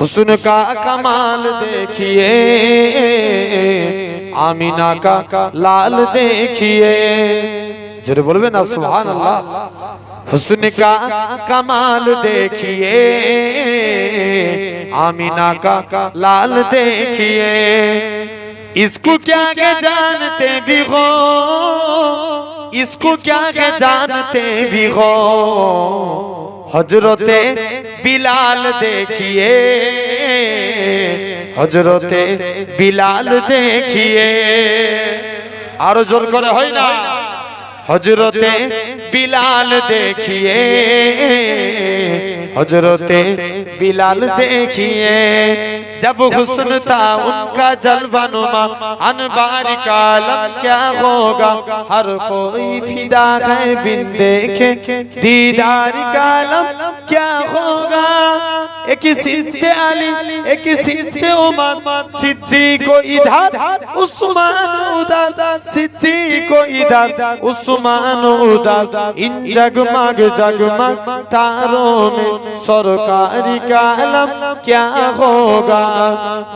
حسن کا کمال دیکھیے، آمینہ کا لال دیکھیے۔ جرے بولوے نا، سبحان اللہ۔ حسن کا کمال دیکھیے، آمینہ کا لال دیکھیے۔ اس کو کیا کہ جانتے بھی ہو، اس کو کیا کہ جانتے بھی ہو۔ হজরতে বিলাল দেখিয়ে হজরতে বিলাল দেখিয়ে। আরও জোর করে হয় না? হজরতে বিলাল দেখিয়ে। हजरते बिलाल देखिए जब हुस्न था उनका जलवा नुमा अनबार का आलम क्या होगा हर कोई फिदा है बिन देखे दीदार का आलम क्या होगा एक सिद्ध अली एक सिद्ध उमर सिद्दीक को इधर उस्मान उधर सिद्दीक को इधर उस्मान उधर इन जगमग जगमग तारों में سرکاری کا علم کیا ہوگا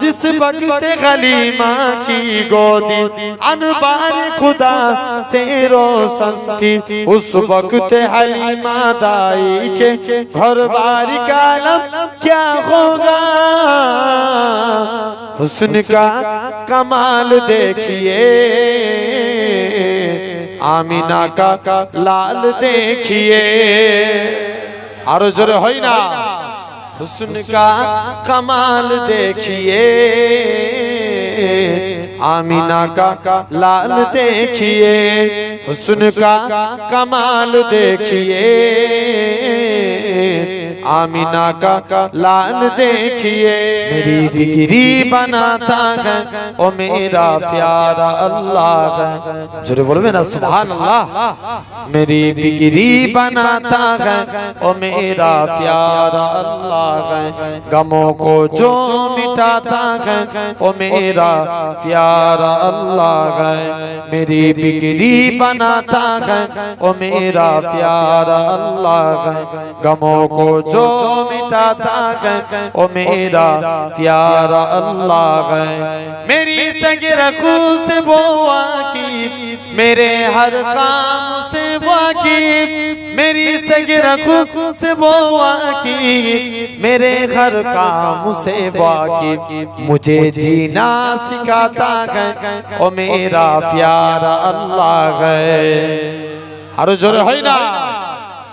جس وقت غلیمہ کی گودی انبار خدا سے روشن تھی اس وقت حلیمہ دائی کے گھر باری کا علم کیا ہوگا حسن کا کمال دیکھیے آمینہ کا لال دیکھیے আরও জোরে হয় না। হুসন কা কামাল দেখিয়ে আমিনা কাকা লাল দেখিয়ে হুসন কা কামাল দেখিয়ে آمینہ کا لان دیکھئے میری دگری بناتا ہے او میرا پیارا اللہ ہے جرے بولو نا، سبحان اللہ۔ میری دگری بناتا ہے او میرا پیارا اللہ ہے گموں کو جو مٹاتا ہے او میرا پیارا اللہ ہے میری ڈگری بناتا ہے او میرا پیارا اللہ ہے گموں کو جو जो मिटाता है ओ मेरा प्यारा अल्लाह है मेरी सगर से बुआ की मेरे हर काम से वाकी मेरी सगर से बुआ की मेरे हर काम से वाकी मुझे जीना सिखाता है ओ मेरा प्यारा अल्लाह है हर जोर है ना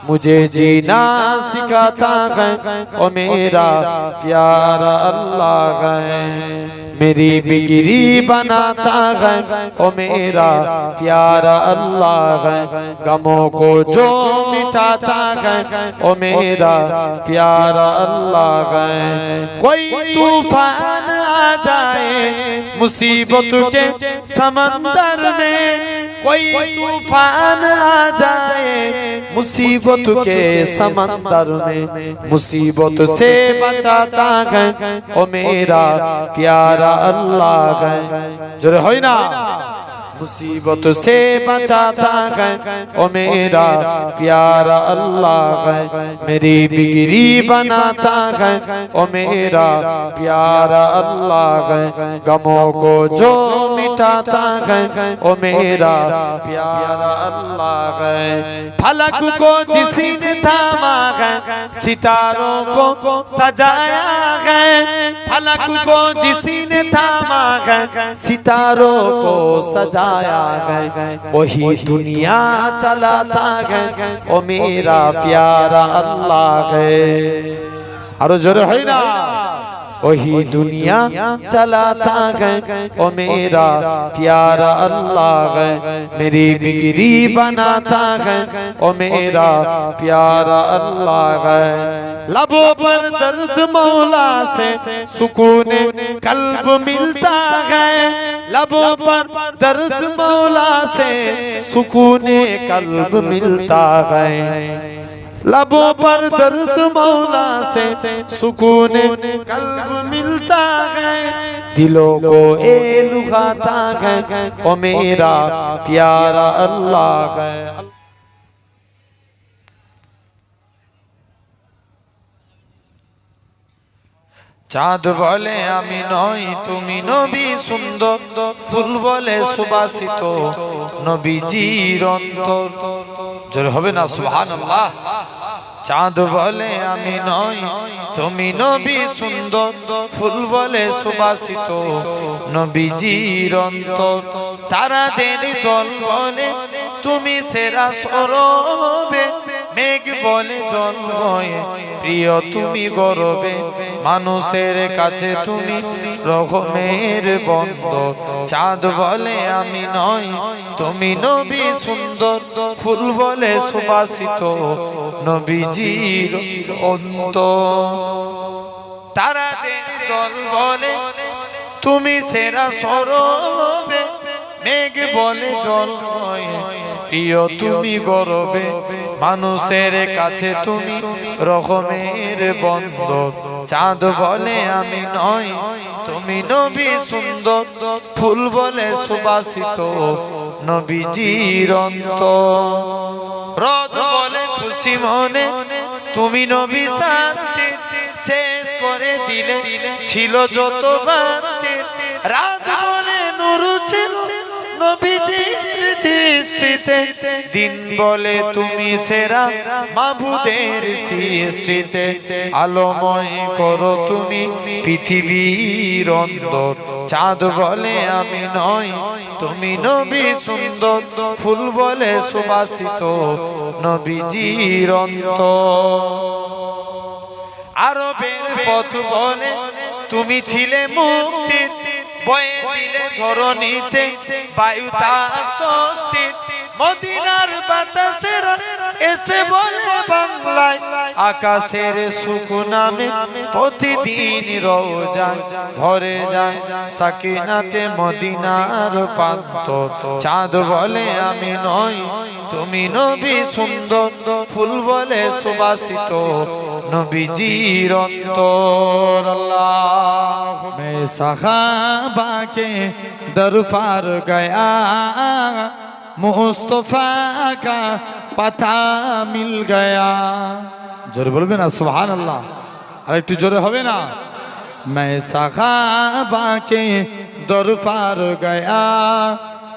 مجھے جینا سکھاتا ہے او میرا پیارا اللہ ہے۔ میری بگری بناتا ہے۔ او میرا پیارا اللہ ہے۔ گموں کو جو مٹاتا ہے۔ او میرا پیارا اللہ ہے۔ کوئی طوفان آ جائے۔ مصیبت کے سمندر میں کوئی طوفان آ جائے مصیبت کے سمندر میں مصیبت سے بچاتا ہے او میرا پیارا اللہ ہے جو ہوئی نا मुसीबत से बचाता है ओ मेरा प्यारा अल्लाह है मेरी बिगड़ी बनाता है ओ मेरा प्यारा अल्लाह है गमों को जो मिटाता है ओ मेरा प्यारा अल्लाह है फलक को जिसने थामा है सितारों को सजाया है फलक को जिसने थामा है सितारों को چلایا گئے وہی دنیا چلاتا گئے وہ میرا پیارا اللہ گئے اور جر ہے نا؟ وہی دنیا چلاتا گئے وہ میرا پیارا اللہ گئے میری بگری بناتا گئے وہ میرا پیارا اللہ گئے لبوں پر درد مولا سے سکون قلب ملتا ہے۔ لبوں پر درد مولا سے سکون قلب ملتا ہے۔ لبوں پر درد مولا سے سکون قلب ملتا ہے۔ دلوں کو اے لغاتا ہے۔ او میرا پیارا اللہ ہے۔ চাঁদ বলে, আমি নই, তুমি নবী সুন্দর। ফুল বলে, সুবাসিত নবীজির অন্তর। জোরে হবে না, সুবহানাল্লাহ। চাঁদ বলে, আমি নই, তুমি নবী সুন্দর। ফুল বলে, সুবাসিত নবীজির অন্তর। তারা দেরি দল বলে, তুমি সেরা সরবে। মেঘ বলে জল প্রিয়, তুমি গরবে। মানুষের কাছে তুমি রকমের বন্ধ। চাঁদ বলে আমি নই, তুমি নবী সুন্দর। ফুল বলে সুবাসিত নবীজির অন্ত। তারা দল বলে, তুমি সেরা সরবে। মেঘ বলে জল প্রিয় তুমি গরবে। মানুষের কাছে তুমি রকমের বন্ধ। চাঁদ বলে আমি নই, তুমি নবী সুন্দর। ফুল বলে সুবাসিত নবীজির অন্তর। রথ বলে খুশি মনে, তুমি নবী শান্তি শেষ করে দিলে, ছিল যত বাতি। রাত বলে নুরু ছিল নবীজির দৃষ্টিতে দিন বলে তুমি সেরা মাবুদের সৃষ্টিতে। আলোময় করো তুমি পৃথিবীর অন্তর চাঁদ বলে আমি নই, তুমি নবী সুন্দর, ফুল বলে সুবাসিত নবীজির অন্তর। আরবের পথ বলে তুমি ছিলে মুক্তির বয়ে দিলে ধরণীতে বায়ু তার মদিনার বাতাসের এসে বলে বাংলায়, আকাশের সুখ নামে প্রতিদিন রোজায় ধরে যায়। সাকিনাতে মদিনার পান্ত চাঁদ বলে আমি নই, তুমি নবী সুন্দর, ফুল বলে সুবাসিত। নবীজির অন্তর আল্লাহ মে সাহাবাকে দরফার গয়া মুস্তফা কা পাতা মিল গয়া। জোরে বলবে না সুহান আল্লাহ আর একটু জোরে হবে না? মে সাহাবাকে দরফার গয়া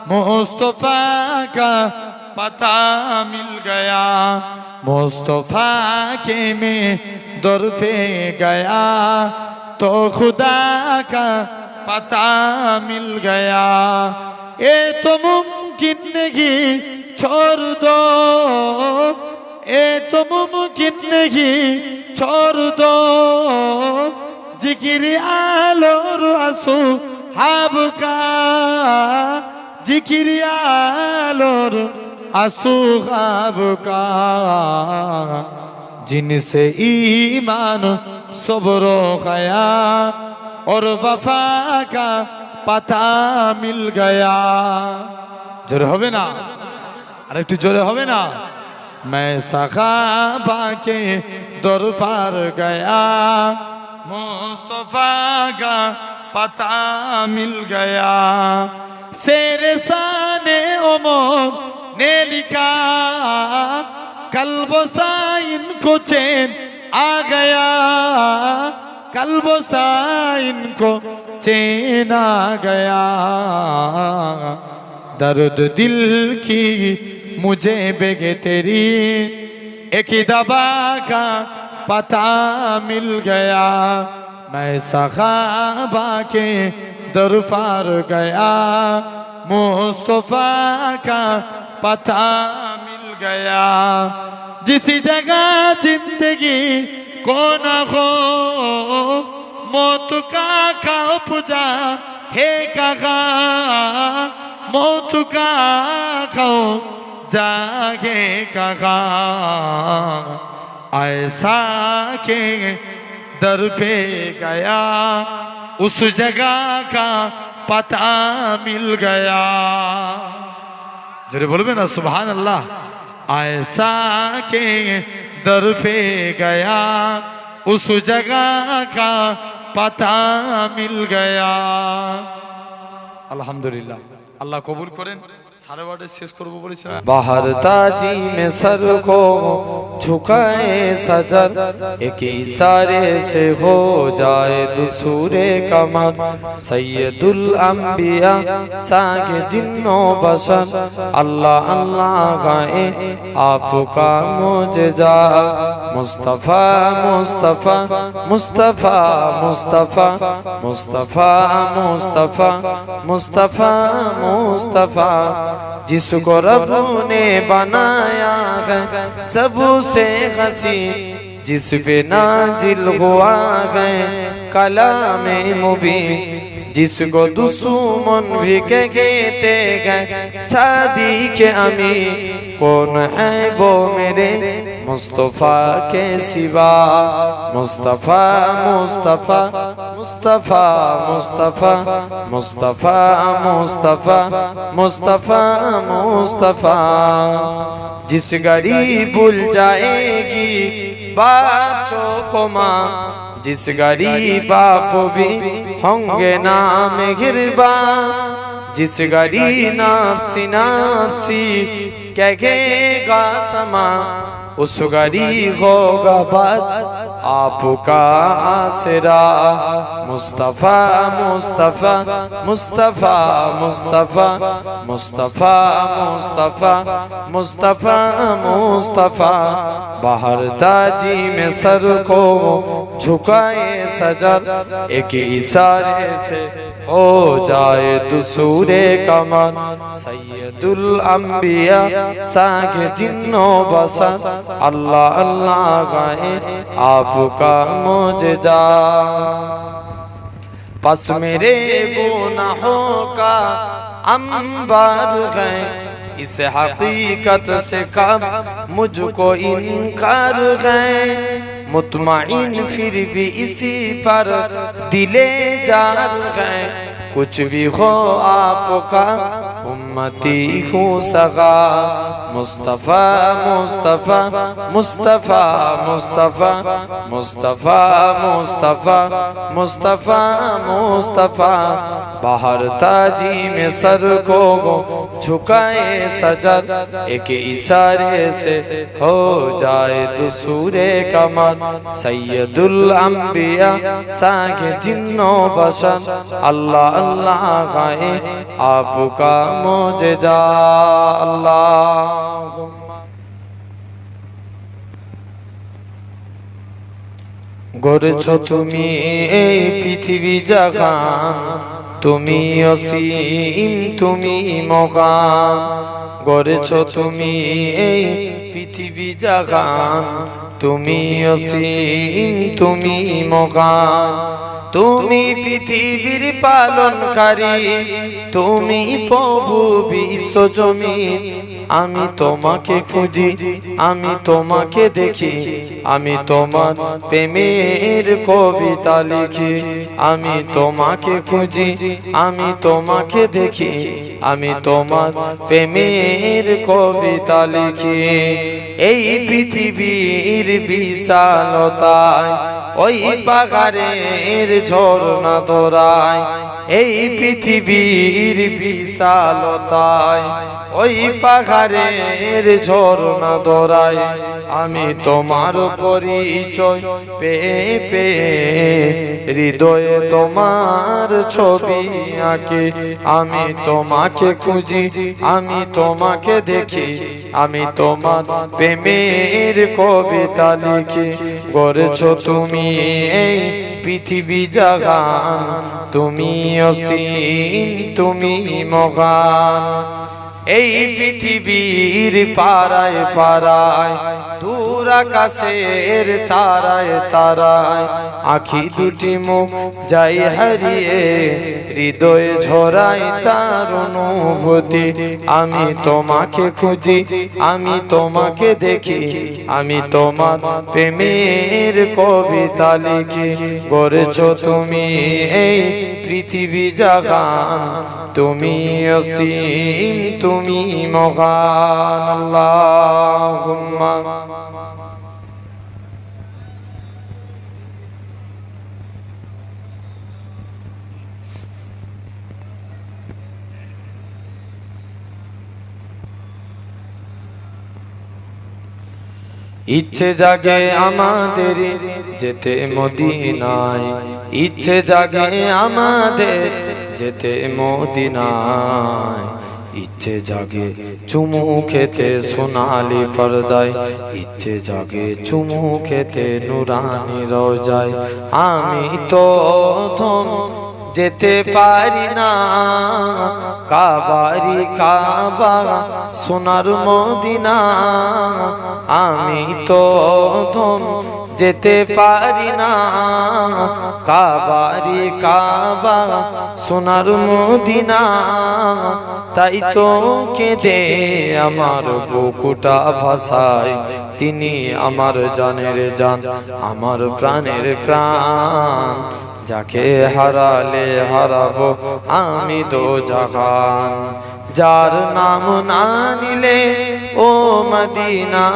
মুস্তফা কা পাতা মিল গয়া। मुस्तफा के में दर पे गया तो खुदा का पता मिल गया ये तो मुमकिन नहीं छोड़ दो ये तो मुमकिन नहीं छोड़ दो जिक्र आलोर असू हाब का जिक्र आलोर असू हाब का जिनसे ईमान सब्र गया और वफा का पता मिल गया জোরে হবে না আর একটু জোরে হবে না मैं सखाबा के दर पार गया मुस्तफा का पता मिल गया शेर साने उमर نے لکھا قلب و سائن کو چین آ گیا۔ کلب سا ان کو چین آ گیا۔ درد دل کی مجھے بگے تیری۔ ایک دبا کا پتا مل گیا۔ میں صحابہ کے درفار گیا۔ مصطفیٰ کا پتا مل گیا۔ جسی جگہ زندگی کو نہ ہو، موت کا کا پجا ہے کہاں؟ موت کا کھاؤ جاگے کہاں؟ ایسا کہ در پہ گیا، اس جگہ کا پتہ مل گیا۔ जरे बोलोगे ना सुबहान अल्लाह ऐसा के दर पे गया उस जगह का पता मिल गया আলহামদুলিল্লাহ আল্লাহ কবুল করেন باہر تاجی میں سر کو جھکائے سجر ایک عیسارے سے ہو جائے دسور کمر سید الانبیاء ساگ جنوں بشر اللہ اللہ غائے آپ کا مجزا مصطفیٰ مصطفیٰ مصطفیٰ مصطفیٰ مصطفیٰ مصطفیٰ مصطفیٰ مصطفیٰ جس کو رب نے بنایا ہے، سب سے حسین جس پہ ناجل ہوا ہے، کلام مبین، جس کو دسومن بھی کہتے گئے سادی کے امیر کون ہے وہ میرے मुस्तफ़ा के सिवा मुस्तफ़ा मुस्तफ़ा मुस्तफ़ा मुस्तफ़ा मुस्तफ़ा मुस्तफ़ा मुस्तफ़ा मुस्तफ़ा जिस घड़ी भूल जाएगी बच्चों को माँ जिस घड़ी बाप भी होंगे नाम गिरबा जिस घड़ी नापसी नापसी कहेगा समा उस घड़ी होगा बस آپ کا آسرا، مصطفیٰ مصطفیٰ مصطفیٰ مصطفیٰ مصطفیٰ مصطفیٰ مصطفیٰ مصطفیٰ۔ بہر تاجی میں سر کو جھکائے سجد ایک اشارے سے ہو جائے دسور کمر۔ سید الانبیاء ساگ جنوں بسن اللہ اللہ غائے آپ کا معجزہ پس میرے گناہوں کا امبار ہے۔ اس حقیقت سے کب مجھ کو انکار ہے؟ مطمئن پھر بھی اسی پر دلے جار ہے کچھ بھی ہو آپ کا امتی ہوں سغا مصطفی مصطفی مصطفی مصطفی مصطفی مصطفی مصطفی مصطفی۔ باہر تاجی میں سر کو جھکائے سجد ایک اشارے سے ہو جائے دسور کمر سید الانبیاء سانگ جنوں بشن اللہ اللہ غائے آپ کا موجزہ اللہ গড়েছ তুমি এই পৃথিবী জাগান, তুমি অসীম, তুমি মগান। গড়েছ তুমি এই পৃথিবী জাগান, তুমি অসীম, তুমি মগান। তুমি পৃথিবীর পালনকারী, তুমি প্রভু বিশ্বজমিন আমি তোমাকে খুঁজি, আমি তোমাকে দেখি, আমি তোমার প্রেমের কবিতা লিখি। আমি তোমাকে খুঁজি, আমি তোমাকে দেখি, আমি তোমার প্রেমের কবিতা লিখি। এই পৃথিবীর বিশালতায় ওই পাহাড়ের ঝর্ণা তোরায় এই পৃথিবীর বিশালতায়। ওই পাহাড়ের ঝর্ণা দোরায় আমি তোমার পরিচয় পেয়ে পেয়ে হৃদয়ে তোমার ছবি আঁকে। আমি তোমাকে খুঁজি আমি তোমাকে দেখি। আমি তোমার প্রেমের কবিতা লিখি। গড়েছ তুমি এই পৃথিবী জাগান। তুমি অসীম তুমি মগান এই পৃথিবীর পাড়ায় পাড়ায়, দূর আকাশের তারায় তারায়, আখি দুটি মুখ যাই হারিয়ে, হৃদয়ে ঝরাই তার অনুভূতি। আমি তোমাকে খুঁজি, আমি তোমাকে দেখি, আমি তোমার প্রেমের কবিতা লিখি। করেছ তুমি এই পৃথিবী জাগান তুমি অসীম তুমি মহান আল্লাহুম্মা। ইচ্ছে জাগে আমাদের যেতে মদিনায়। ইচ্ছে জাগে আমাদের যেতে মদিনায়। ইচ্ছে জাগে চুমু খেতে সোনালি পর্দায় ইচ্ছে জাগে চুমু খেতে নুরানি রোজায়। আমি তো যেতে পারি না। কাবারি কাবা, সোনার মদিনা। আমি তো থম যেতে পারি না। কাবারি কাবা, সোনার মদিনা। তাই তো কেঁদে আমার বুকুটা ভাষায় তিনি আমার জানের জান, আমার প্রাণের প্রাণ। যাকে হারালে হারাবো আমি তো জাহান যার নাম না নিলে ও মদিনা।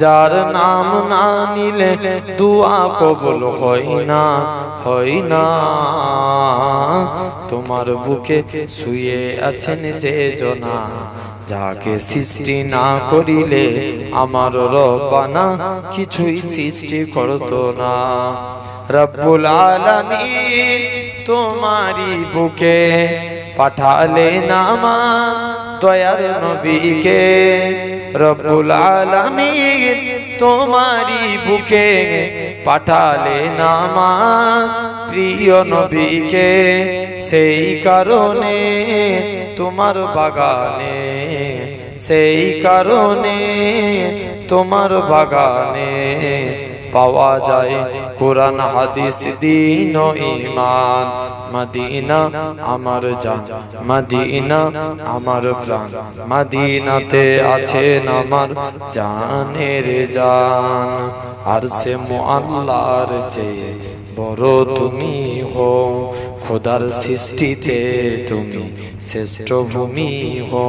যার নাম না নিলে দুয়া কবল হয় না হয় না। তোমার বুকে শুয়ে আছেন যে জনা। যাকে সৃষ্টি না করিলে আমার রবানা কিছুই সৃষ্টি করতো না। রব্বুল আলামিন তোমারি বুকে পাঠালে নামা দয়ার নবীকে। রব্বুল আলামিন তোমারি বুকে পাঠালে নামা প্রিয় নবীকে, সেই কারণে তোমার বাগানে, সেই কারণে তোমার বাগানে পাওয়া যায় কোরআন, হাদিস, দিন ইমান মদিনা আমার জান, মদিনা আমার প্রাণ, মদিনাতে আছেন আমার জানের জান। আর সে মোয়াল্লার চেয়ে বড় তুমি হো, খোদার সৃষ্টিতে তুমি শ্রেষ্ঠ ভূমি হো।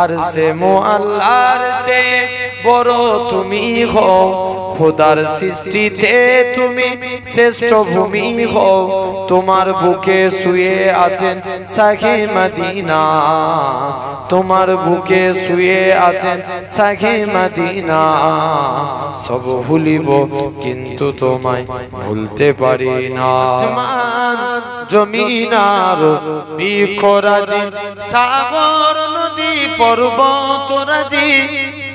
আর সে মোয়াল্লার চেয়ে বড় তুমি হো খোদার সৃষ্টিতে তুমি শ্রেষ্ঠ ভূমি হও। তোমার বুকে শুয়ে আছেন সাখে মদিনা। তোমার বুকে শুয়ে আছেন সাখে মদিনা। সব ভুলিব কিন্তু তোমায় ভুলতে পারি না। জমিনার বিখরাজি সাগর, নদী, পর্বত রাজি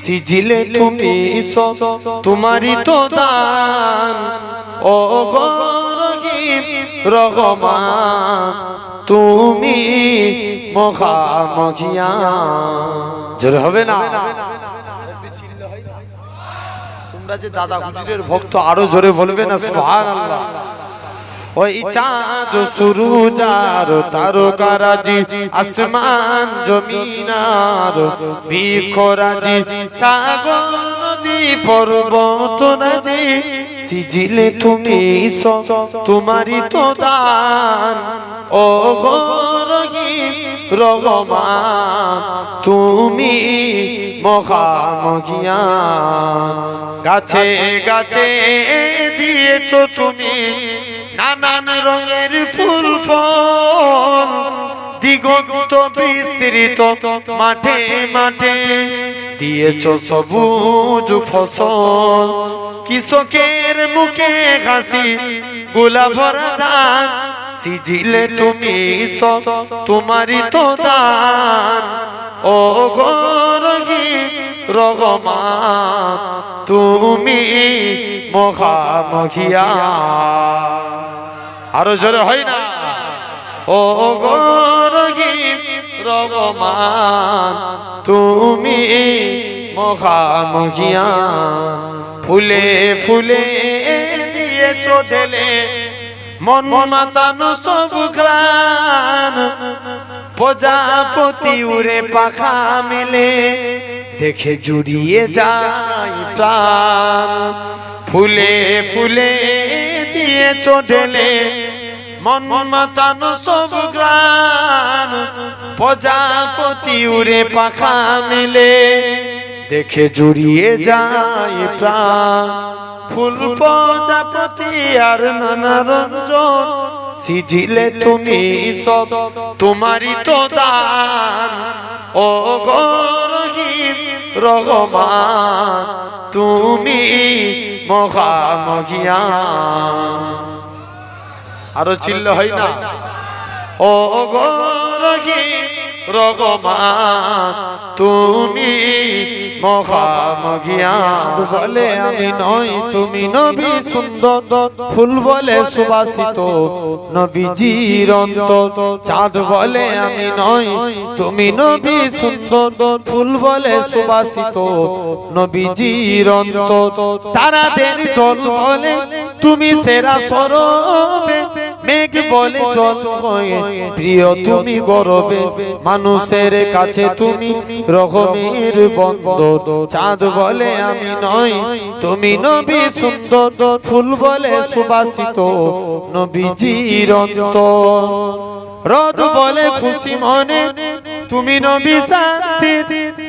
সিজিলে তুমি সব, তোমারই তো দান। ও রহমান, তুমি জোরে হবে না? তোমরা যে দাদা হুজুরের ভক্ত আরও জোরে বলবে না, সুবহানাল্লাহ। ওই চাঁদ সুরুজার তারকারাজি, আসমান জমিনার বিখরাজি সাগর নদী, পর্বত রাজি সিজিলে তুমি তোমারই তো দান। ও রহিম রহমান, তুমি মহামহিয়া গাছে গাছে দিয়েছ তুমি নানান রঙের ফুল ফল, দিগন্ত বিস্তৃত মাঠে মাঠে। দিয়েছ সবুজ ফসল, কৃষকের মুখে হাসি গোলা দান সিজিলে তুমি তোমারই তো দান। ও গো রহিম রহমান, তুমি মহামহিয়া। আরও জোরে হয় না? ও গো রহিম রহমান, তুমি মহামহিয়া। ফুলে ফুলে দিয়েছ ঢেলে, মন মাতানো সব গ্রান প্রজাপতি উড়ে পাখা মেলে। দেখে জুড়িয়ে যায় প্রাণ। ফুলে ফুলে দিয়ে চোডেলে মন মাতানো সব গ্রান প্রজাপতি উড়ে পাখা মেলে। দেখে জুড়িয়ে যায় প্রাণ। ফুল প্রজাপতি আর নানা রঞ্জন সিজিলে তুমি সব, তোমারই তো দান। ও গো রহিম রহমান, তুমি মহামহিয়ান আরও চিল্ল হয় না? ও গো রহিম রহমান, তুমি মহামহিয়ান বলে আমি নই, তুমি নবী সুন্দর। ফুল বলে সুবাসিত নবীজির অন্তর। চাঁদ বলে আমি নই, তুমি নবী সুন্দর। ফুল বলে সুবাসিত নবীজির অন্তর। তারাদের দল বলে তুমি সেরা সরবে মেঘ বলে জল হয়ে প্রিয়, তুমি গরবে, মানুষের কাছে তুমি রকমের বন্দর। চাঁদ বলে আমি নই তুমি নবী সুন্দর। ফুল বলে সুবাসিত নবীজির অন্তর। রদ বলে খুশি মনে, তুমি নবী শান্তি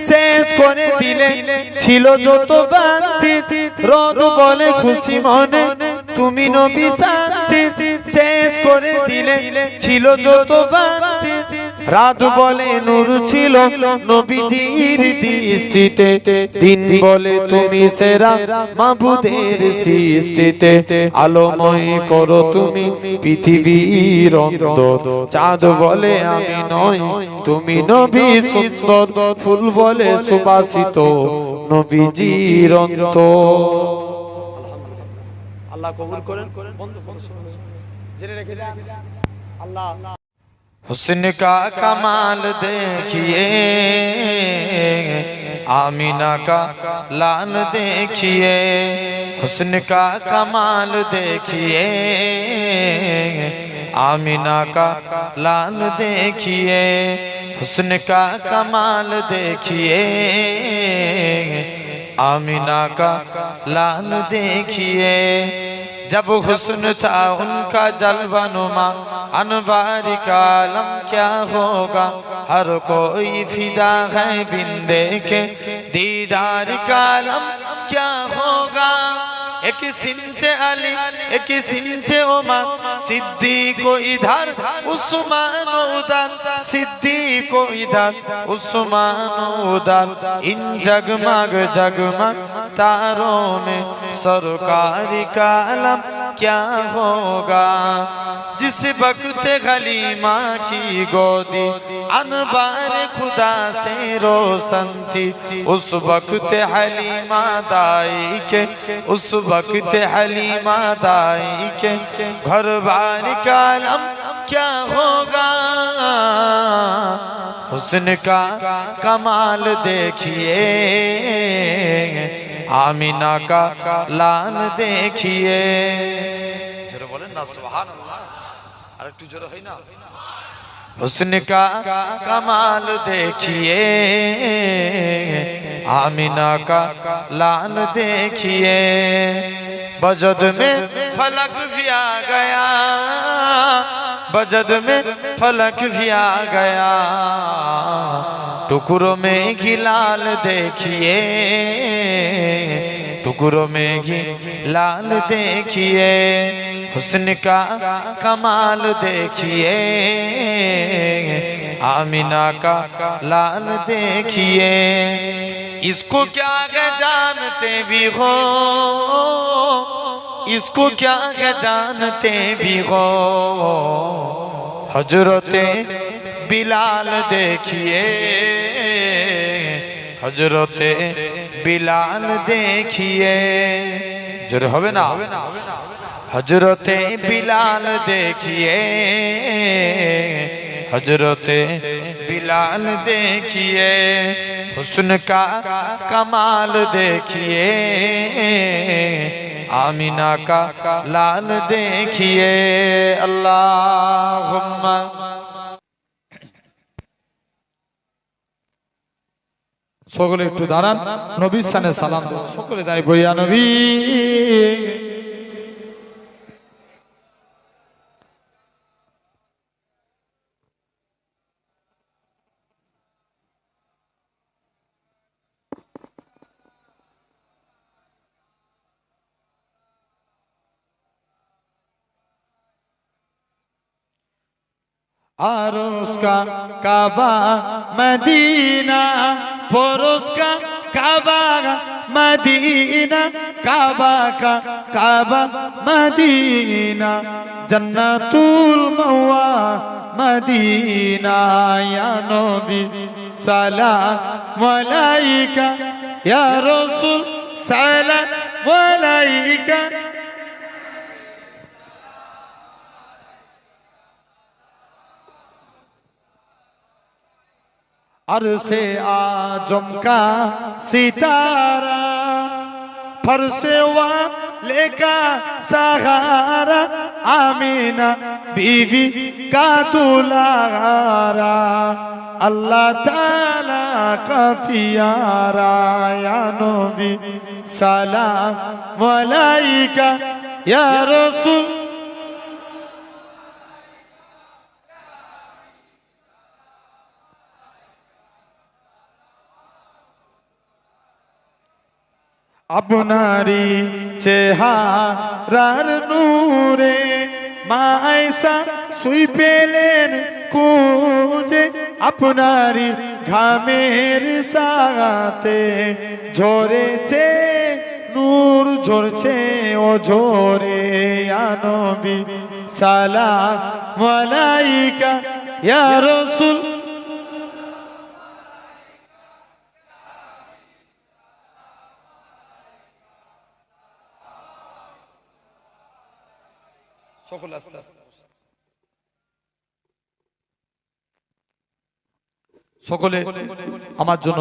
শেষ করে দিলে ছিল যত বান্তি রদ বলে খুশি মনে তুমি নবী শান্তি শেষ করে দিলে, ছিল যত বান্তি। রাত বলে নূর ছিল নবীজির দৃষ্টিতে। দিন বলে তুমি সেরা মাবুদের সৃষ্টিতে। আলোময় করো তুমি পৃথিবীর চাঁদ বলে আমি নই, তুমি নবী সুন্দর। ফুল বলে সুবাসিত নবীজির অন্তর। اللہ কবুল করেন। জেনে রেখে দেন اللہ حسن کا کمال دیکھیے آمینہ کا لال دیکھئے حسن کا کمال دیکھیے آمینہ کا لال دیکھئے حسن کا کمال دیکھیے آمینہ کا لال دیکھیے जब हुस्न था उनका जलवानुमा अनवारी का आलम क्या होगा हर कोई फिदा है बिंदे के दीदार का आलम क्या होगा एक सिंचे अली एक सिंचे उमर सिद्दी को इधर उस्मान उधर सिद्दी को इधर उस्मान उधर इन जगमग जगमग तारों में सरकारी कालम کیا ہوگا؟ جس وقت غلیمہ کی گودی، انبار خدا سے روشن تھی، اس وقت حلیمہ دائی کے، اس وقت حلیمہ دائی کے، گھر بار کا علم کیا ہوگا؟ حسن کا کمال دیکھیے۔ آمینہ کا لان دیکھئے جرہ بولے نا سبحان اللہ ارکٹو جرہ ہی نا۔ حسن کا کمال دیکھئے آمینہ کا لان دیکھئے بجد میں فلک بھی آ گیا۔ بجد میں فلک بھی آ گیا۔ ٹکروں میں گھی لال دیکھیے ٹکروں میں گھی لال دیکھیے حسن کا کمال دیکھیے آمینہ کا لال دیکھیے اس کو کیا ہے جانتے بھی ہو اس کو کیا ہے جانتے بھی ہو حجرت بلال دیکھیے حضرت بلال دیکھیے۔ جر ہوئے نا؟ حضرت بلال دیکھیے۔ حضرت بلال دیکھیے۔ حسن کا کمال دیکھیے۔ آمینہ کا لال دیکھیے۔ اللہم সকলে একটু দাঁড়ান। নবীর সানে সালাম সকলে দাঁড়িয়ে পড়িয়া নবী। اور اس کا کعبہ مدینہ پر اس کا کعبہ مدینہ، کعبہ کا کعبہ مدینہ جنت الموہ مدینہ، یا نوبی سلام علیکہ، یا رسول سلام علیکہ۔ अलैका अरसे आजम का सितारा फरसे वाले का सहारा आमीना बीवी का दुलारा अल्लाह ताला का प्यारा या नबी सलाम अलैका या रसूल আপনারি চেহারার নূরে মাইসা সুই পেলেন কুজে আপনারি ঘামের সাগাতে ঝরেছে, নূর ঝরছে ও ঝরে আনবি। সালাম আলাইকা, ইয়া রাসূল। সকল আস্তে আস্তে সকলে আমার জন্য